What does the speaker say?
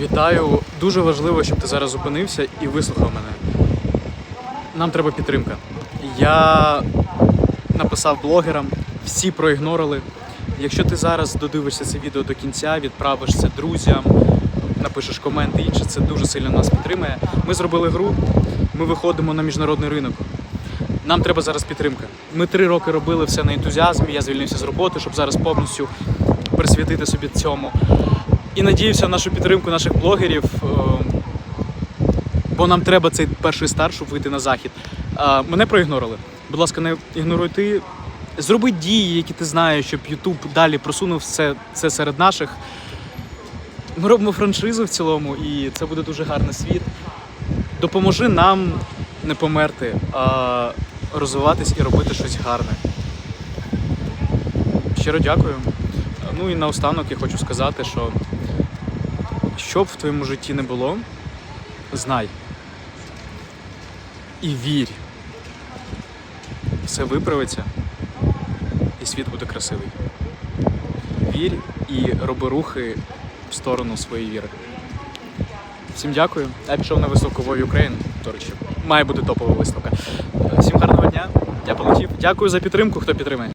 Вітаю. Дуже важливо, щоб ти зараз зупинився і вислухав мене. Нам треба підтримка. Я написав блогерам, всі проігнорили. Якщо ти зараз додивишся це відео до кінця, відправиш це друзям, напишеш коменти інше, це дуже сильно нас підтримує. Ми зробили гру, ми виходимо на міжнародний ринок. Нам треба зараз підтримка. Ми три роки робили все на ентузіазмі. Я звільнився з роботи, щоб зараз повністю присвятити собі цьому. І надіюся на нашу підтримку наших блогерів, е, бо нам треба цей перший старт, щоб вийти на захід. Е, Мене проігнорили. Будь ласка, не ігноруй ти. Зроби дії, які ти знаєш, щоб YouTube далі просунув це, це серед наших. Ми робимо франшизу в цілому, і це буде дуже гарний світ. Допоможи нам не померти, а розвиватись і робити щось гарне. Щиро дякую. Ну і наостанок я хочу сказати, що що б в твоєму житті не було, знай і вірь. Все виправиться, і світ буде красивий. Вірь і роби рухи в сторону своєї віри. Всім дякую. Я пішов на виставку Вові Україн. До речі, має бути топова виставка. Всім гарного дня. Я полетів. Дякую за підтримку, хто підтримує.